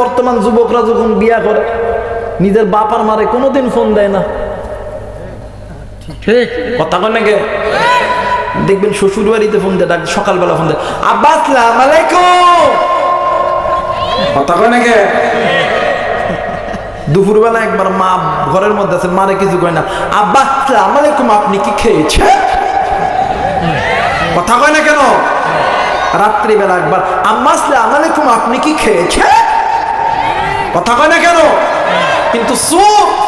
বর্তমান যুবকরা যখন বিয়া করে নিজের বাপার মারে কোনোদিন ফোন দেয় না। ঠিক। কথা নাকি? দেখবেন শ্বশুর বাড়িতে ফোন দেয় ডাক সকালবেলা ফোন দেয় আব্বা আসসালাম আলাইকুম। কথা কয় নাকি? দুপুরবেলা একবার মা ঘরের মধ্যে আছে মারে কিছু কয় না আব্বা আসসালাম আলাইকুম আপনি কি খেয়েছেন? কথা কয় না কেন? রাত্রিবেলা একবার আম্মা আসসালাম আলাইকুম আপনি কি খেয়েছেন? কথা কয় না কেন? কিন্তু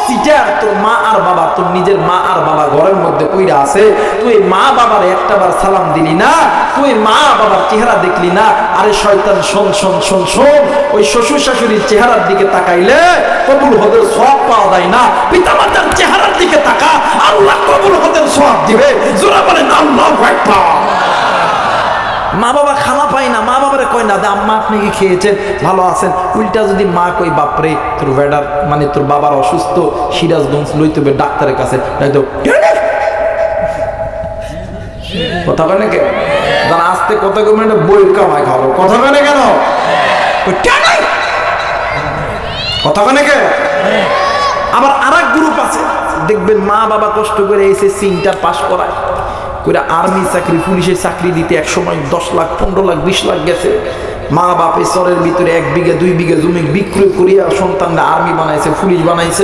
সিটার তোর মা আর বাবা, তোর নিজের মা আর বাবা ঘরের মধ্যে কইরা আছে, তুই মা বাবার একটা বার সালাম দিলি না? তুই মা বাবার চেহারা দেখলি না? আরে শয়তান, শোন শোন শোন শোন, ওই শ্বশুর শাশুড়ির চেহারার দিকে তাকাইলে কবুল হতে সব পাওয়া যায় না। পিতা মাতার চেহারার দিকে তাকা, আল্লাহ কবুল হতে সব দিবে। জোরা বলেন আকবার। মা বাবা খানা পায় না মা বাবারে কয় না দে আম্মা আপনি কি খেয়েছেন? ভালো আছেন? উল্টা যদি মা কই বাপরে, তোর ভেডার মানে তোর বাবার অসুস্থ, সিরাজগঞ্জ লইতে হবে ডাক্তারের কাছে। হয়তো কথা না কেন যারা আসতে কত মিনিট বইয়ের কামাই খাব কথা না কেন? কথা না কেন আবার আর গ্রুপ আছে। দেখবেন মা বাবা কষ্ট করে এসে সিংটার পাশ করায়। করে আর্মি চাকরি পুলিশের চাকরি দিতে এক সময় দশ লাখ, পনেরো লাখ, বিশ লাখ গেছে। মা বাপ চরের ভিতরে এক বিঘে, দুই বিঘে জমি বিক্রয় করিয়া সন্তানরা আর্মি বানাইছে, পুলিশ বানাইছে।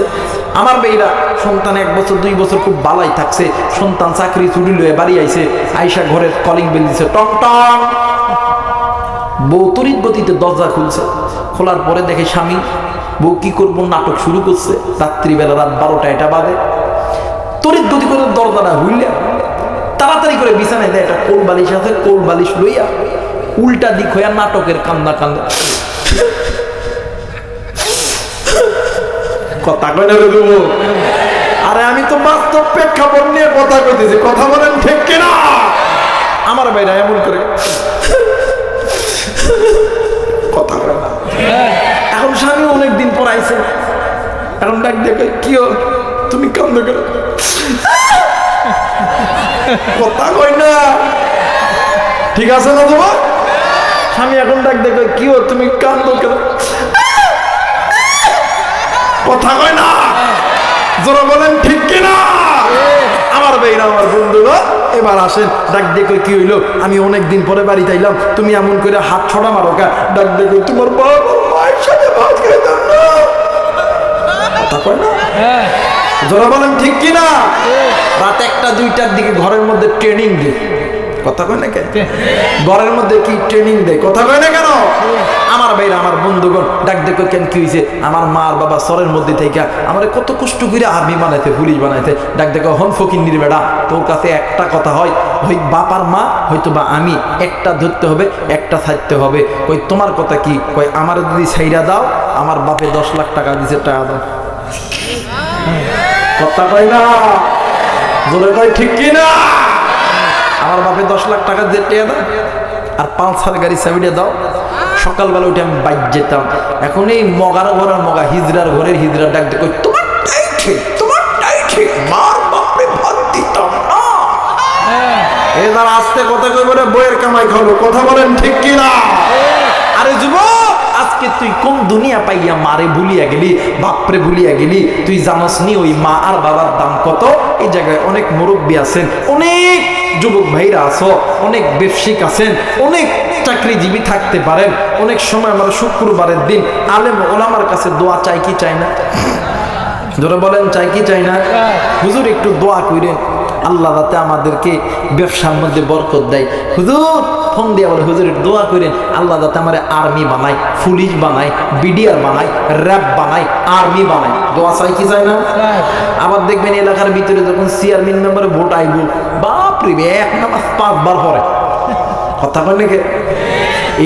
আমার মেয়েরা সন্তান এক বছর, দুই বছর খুব বালাই থাকছে। সন্তান চাকরি চুরি লয়ে বাড়ি আইছে, আইসা ঘরের কলিং বেল দিছে, টং টং। বউ তরিত গতিতে দরজা খুলছে। খোলার পরে দেখে স্বামী, বউ কি করব, নাটক শুরু করছে। রাত্রিবেলা রাত বারোটা, এটা বাদে। তরিত গতি করে দরজাটা হুইলে। করে বিছানায় দেয় একটা কোল বালিশ আছে কোল বালিশ লইয়া উল্টা দিক হইয়া নাটকের কান্দা কান্দা। কথা কয় না আরে আমি তো বাস্তব প্রেক্ষাপট নিয়ে কথা কইতেছি কথা বলেন ঠিক কিনা? আমার বাইরা এমন করে। কথা কয় না। এখন স্বামী অনেকদিন পর আইছে। এখন ডাক দেখে কি? তুমি কান্দ কেন? কথা কই না। ঠিক আছে না তোমার স্বামী এখন ডাক দেখে কি হল? তুমি কান্দ কেন? কথা কয় না। জোরে বলেন, ঠিক কিনা? আমার বেইরা, আমার বন্ধুগণ এবার আসেন, ডাক দেখো কি হইল? আমি অনেক দিন পরে বাড়ি আইলাম তুমি এমন করে হাত ছড়া মারো কা। ডাক দেখো তোমার বাবা মায়ের সাথে ভাত খাইতাম না। কথা কয় না? জোরে বলেন, ঠিক কিনা? রাত একটা, দুইটার দিকে ঘরের মধ্যে ট্রেনিং দিই কথা কয় না কেন ঘরের মধ্যে কি ট্রেনিং দেয় কথা কয় না কেন? আমার ভাইরা, আমার বন্ধুগণ, ডাক দেখো কেন কি হয়েছে আমার মা আর বাবা সরের মধ্যে থেকে আমার কত কষ্ট করে আর্মি বানাইতে পুলিশ বানাইতে ডাক দেখো, হন ফকির নির্বেড়া তোর কাছে একটা কথা হয়। ওই বাপার মা হয়তো বা আমি, একটা ধরতে হবে, একটা ছাড়তে হবে। কই, তোমার কথা কি? কই, আমার যদি ছাইরা দাও, আমার বাপে দশ লাখ টাকা দিছে, টাকা দাও। কথা কয় না? জোরে কয় ঠিক কি না? আমার বাপে দশ লাখ টাকা দিয়ে দাও আর পালসার গাড়ি চাবিটা দাও। সকালবেলা উঠে আমি বাইক যেতাম। এখন এই মগার ঘরের মগা হিজড়ার ঘরের হিজড়া ডাক দেখো তোমারটাই ঠিক তোমারটাই ঠিক মার বাপরে ভাত দিতাম না। এ যারা আসতে কথা কই বলে বইয়ের কামাই খাব কথা বলেন ঠিক কি না? আরে যুবক আজকে তুই কোন দুনিয়া পাইয়া মারে ভুলিয়া গেলি, বাপরে ভুলিয়া গেলি, তুই জানস নি ওই মা আর বাবার দাম কত? এই জায়গায় অনেক মুরব্বী আছেন, অনেক যুবক ভাইরা আছো, অনেক ব্যবসায়িক আছেন, অনেক চাকরিজীবী থাকতে পারেন, অনেক সময় আমরা শুক্রবারের দিন আলেম ওলামার কাছে দোয়া চাই কি চাই না? ধরে বলেন, চাই কি চাই না? হুজুর একটু দোয়া করেন আল্লাহ যাতে আমাদেরকে ব্যবসার মধ্যে বরকত দেয়। হুজুর, ফোন দিয়ে বলে, হুজুর, একটু দোয়া করেন। আল্লাহ যাতে আমার আর্মি বানায়, পুলিশ বানায়, বিডিআর বানায়, র্যাব বানায়, আর্মি বানায়। দোয়া চাই কি চাই না? আবার দেখবেন এলাকার ভিতরে যখন চেয়ারম্যান মেম্বারে ভোট আইব বাপরে এক নামাজ পাঁচবার পরে কথা কয় নাকি?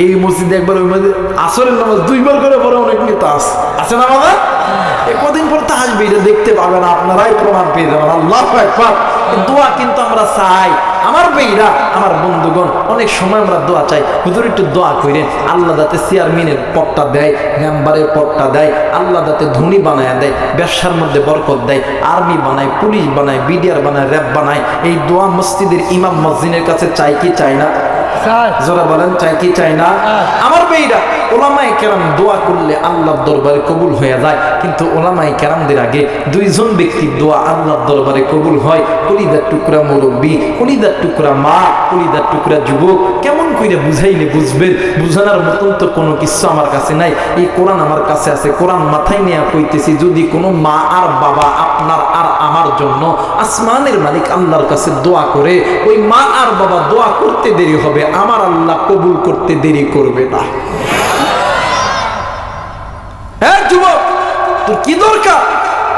এই মসজিদে একবার ওই মধ্যে আসরের নামাজ দুইবার করে পরে অনেক নেতা আছে। আছে না বাবা? কদিন পর তো আসবে, এটা দেখতে পাবেন, আপনারাই প্রমাণ পেয়ে যাবেন। আল্লাহ একবার দোয়া কিন্তু আমরা চাই। আমার বেইরা আমার বন্ধুগণ, অনেক সময় আমরা দোয়া চাই। হুজুর, একটু দোয়া করেন আল্লাহ যাতে চেয়ারম্যানের পদটা দেয়, মেম্বারের পদটা দেয়, আল্লাহ যাতে ধনী বানায় দেয়, ব্যবসার মধ্যে বরকত দেয়, আর্মি বানায়, পুলিশ বানায়, বিডিআর বানায়, র্যাব বানায়, এই দোয়া মসজিদের ইমাম মসজিদের কাছে চাই কি চাই না? চাই। বলেন চাই কি চাই না? আমার বেইরা ওলামাই কেরাম দোয়া করলে আল্লাহর দরবারে কবুল হয়ে যায় কিন্তু ওলামাই কেরামদের আগে দুইজন ব্যক্তির দোয়া আল্লাহর দরবারে কবুল হয়। কলিদার টুকরা মুরব্বী কলিদার টুকরা মা কলিদার টুকরা যুবক কেমন কইরা বুঝাইলে বুঝবেন। বুঝানোর মতন তো কোনো কিছু আমার কাছে নাই। এই কোরআন আমার কাছে আছে। কোরআন মাথায় নিয়ে কইতেছি, যদি কোনো মা আর বাবা আপনার আর আমার জন্য আসমানের মালিক আল্লাহর কাছে দোয়া করে, ওই মা আর বাবা দোয়া করতে দেরি হবে, আমার আল্লাহ কবুল করতে দেরি করবে না। হ্যাঁ যুবক, তোর কি দরকার?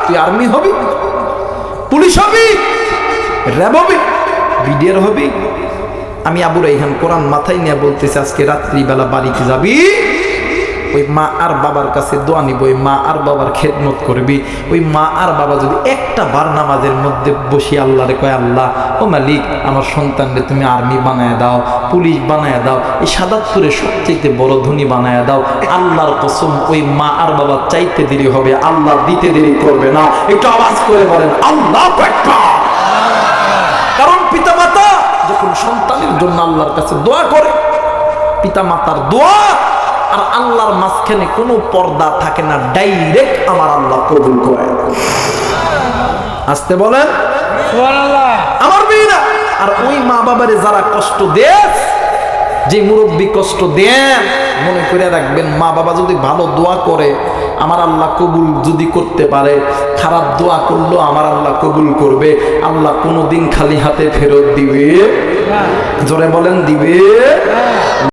তুই আর্মি হবি? পুলিশ হবি? র্যাব হবি? বিডিআর হবি? আমি আবু রাইহান কোরআন মাথায় নিয়ে বলতেছি, আজকে রাত্রিবেলা বাড়িতে যাবি? ওই মা আর বাবার কাছে দোয়া নিব, ওই মা আর বাবার খেদমত করবি। ওই মা আর বাবা যদি একটা বার নামাজের মধ্যে বসি আল্লাহরে কয়, আল্লাহ, ও মালিক, আমার সন্তানরে তুমি আর্মি বানায় দাও, পুলিশ বানায় দাও, এই সাদাত্তরে সবচেয়ে বড় ধনী বানায় দাও। আল্লাহর কসম, ওই মা আর বাবা চাইতে দেরি হবে, আল্লাহ দিতে দেরি করবে না। একটু আওয়াজ করে বলেন, আল্লাহ কারণ পিতা পিতামাতা যখন সন্তানের জন্য আল্লাহর কাছে দোয়া করে পিতামাতার দোয়া আর আল্লাহর মাঝখানে কোনো পর্দা থাকে না ডাইরেক্ট আমার আল্লাহ কবুল করে আসতে বলেন। আমার মেয়েরা আর ওই মা বাবারে যারা কষ্ট দেন যে মুরব্বী কষ্ট দেন মনে করে রাখবেন মা বাবা যদি ভালো দোয়া করে আমার আল্লাহ কবুল যদি করতে পারে খারাপ দোয়া করল আমার আল্লাহ কবুল করবে। আল্লাহ কোনো দিন খালি হাতে ফেরত দিবে? জোরে বলেন দিবে?